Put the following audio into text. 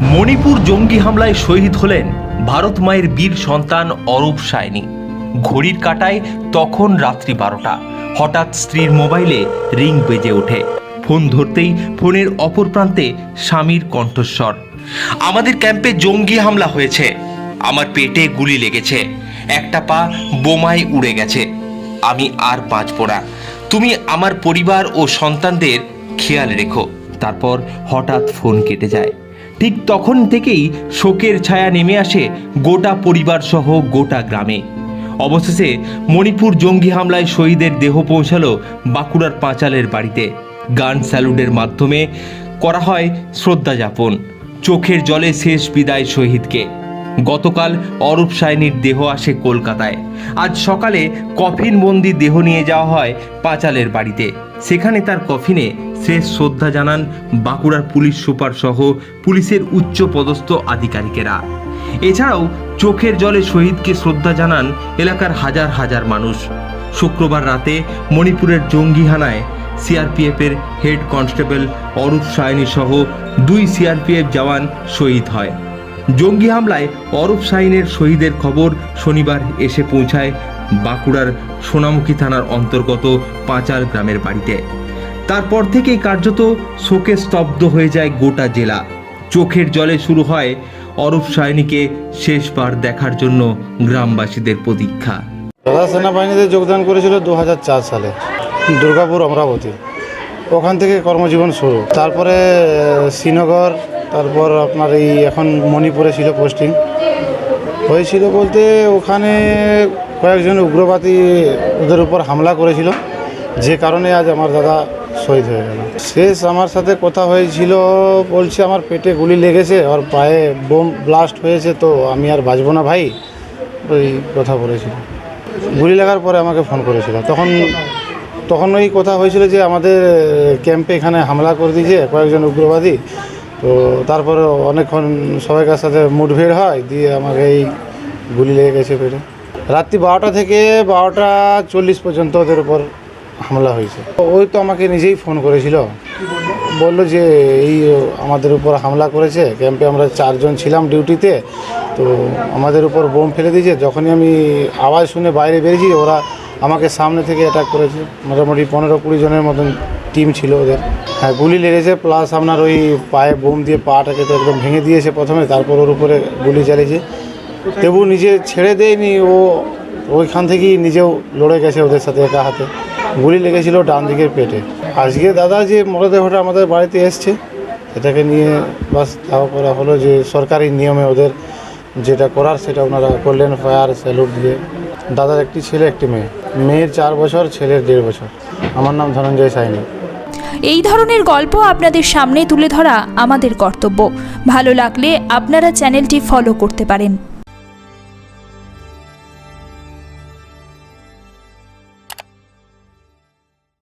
মণিপুর জঙ্গি হামলায় শহীদ হলেন ভারত মায়ের বীর সন্তান অরূপ সায়নি। ঘড়ির কাটায় তখন রাত্রি বারোটা। হঠাৎ স্ত্রীর মোবাইলে রিং বেজে ওঠে। ফোন ধরতেই ফোনের অপর প্রান্তে স্বামীর কণ্ঠস্বর। আমাদের ক্যাম্পে জঙ্গি হামলা হয়েছে। আমার পেটে গুলি লেগেছে। একটা পা বোমায় উড়ে গেছে। আমি আর বাঁচব না। তুমি আমার পরিবার ও সন্তানদের খেয়াল রেখো। তারপর হঠাৎ ফোন কেটে যায়। ঠিক তখন থেকেই শোকের ছায়া নেমে আসে গোটা পরিবার সহ গোটা গ্রামে। অবশেষে মণিপুর জঙ্গি হামলায় শহীদের দেহ পৌঁছালো বাঁকুড়ার পাঁচালের বাড়িতে। গান স্যালুটের মাধ্যমে করা হয় শ্রদ্ধা যাপন। চোখের জলে শেষ বিদায় শহীদকে। গতকাল অরূপ সায়নীর দেহ আসে কলকাতায়। আজ সকালে কফিন বন্দি দেহ নিয়ে যাওয়া হয় পাঁচালের বাড়িতে। সেখানে তার কফিনে শেষ শ্রদ্ধা জানান বাঁকুড়ার পুলিশ সুপার সহ পুলিশের উচ্চ পদস্থ আধিকারিকেরা। এছাড়াও চোখের জলে শহীদকে শ্রদ্ধা জানান এলাকার হাজার হাজার মানুষ। শুক্রবার রাতে মণিপুরের জঙ্গি হানায় সিআরপিএফের হেড কনস্টেবল অরূপ সায়নী সহ দুই সিআরপিএফ জওয়ান শহীদ হয়। জঙ্গি হামলায় অরূপ সাইনের শহীদের খবর শনিবার এসে পৌঁছায় বাঁকুড়ার সোনামুখী থানার অন্তর্গত পাঁচাল গ্রামের বাড়িতে। তারপর থেকেই কার্যত শোকে স্তব্ধ হয়ে যায় গোটা জেলা। চোখের জলে শুরু হয় অরূপ সায়নীকে শেষবার দেখার জন্য গ্রামবাসীদের প্রতীক্ষা। দাদা সেনাবাহিনীতে যোগদান করেছিল দু হাজার চার সালে, দুর্গাপুর অমরাবতী। ওখান থেকে কর্মজীবন শুরু। তারপরে শ্রীনগর, তারপর আপনার এই এখন মণিপুরে ছিল পোস্টিং হয়েছিল বলতে ওখানে কয়েকজন উগ্রবাদী ওদের উপর হামলা করেছিল। যে কারণে আজ আমার দাদা শহীদ হয়ে গেল। শেষ আমার সাথে কথা হয়েছিল, বলছে আমার পেটে গুলি লেগেছে আর পায়ে বোম ব্লাস্ট হয়েছে, তো আমি আর বাঁচবো না ভাই, ওই কথা বলেছিল। গুলি লাগার পরে আমাকে ফোন করেছিল। তখন তখন ওই কথা হয়েছিল যে আমাদের ক্যাম্পে এখানে হামলা করে দিয়েছে কয়েকজন উগ্রবাদী, তো তারপরে অনেকক্ষণ সবাইকার সাথে মুঠভেড় হয়, দিয়ে আমাকে এই গুলি লেগে গেছে পেটে। রাত্রি বারোটা থেকে বারোটা চল্লিশ পর্যন্ত ওদের উপর হামলা হয়েছে। ওই তো আমাকে নিজেই ফোন করেছিল। বলল যে, এই আমাদের উপর হামলা করেছে, ক্যাম্পে আমরা চারজন ছিলাম ডিউটিতে, তো আমাদের উপর বোম ফেলে দিয়েছে। যখনই আমি আওয়াজ শুনে বাইরে বেরিয়েছি, ওরা আমাকে সামনে থেকে অ্যাটাক করেছে। মোটামুটি পনেরো কুড়ি জনের মতন টিম ছিল ওদের। হ্যাঁ গুলি লেগেছে প্লাস আপনার ওই পায়ে বোম দিয়ে পাটাকে তো একদম ভেঙে দিয়েছে প্রথমে, তারপর ওর উপরে গুলি চালিয়েছে। তবু নিজে ছেড়ে দেয়নি ও ওইখান থেকেই নিজেও লড়ে গেছে ওদের সাথে একা হাতে। গুলি লেগেছিল ডান দিকের পেটে। আজকে দাদা যে মরদেহটা আমাদের বাড়িতে এসছে সেটাকে নিয়ে বাস দাওয়া করা হলো যে সরকারি নিয়মে ওদের যেটা করার সেটা ওনারা করলেন ফায়ার স্যালুট দিয়ে। দাদার একটি ছেলে একটি মেয়ে। মেয়ের চার বছর ছেলের দেড় বছর। আমার নাম ধনঞ্জয় সাইনি। এই ধরনের গল্প আপনাদের সামনে তুলে ধরা আমাদের কর্তব্য। ভালো লাগলে আপনারা চ্যানেলটি ফলো করতে পারেন।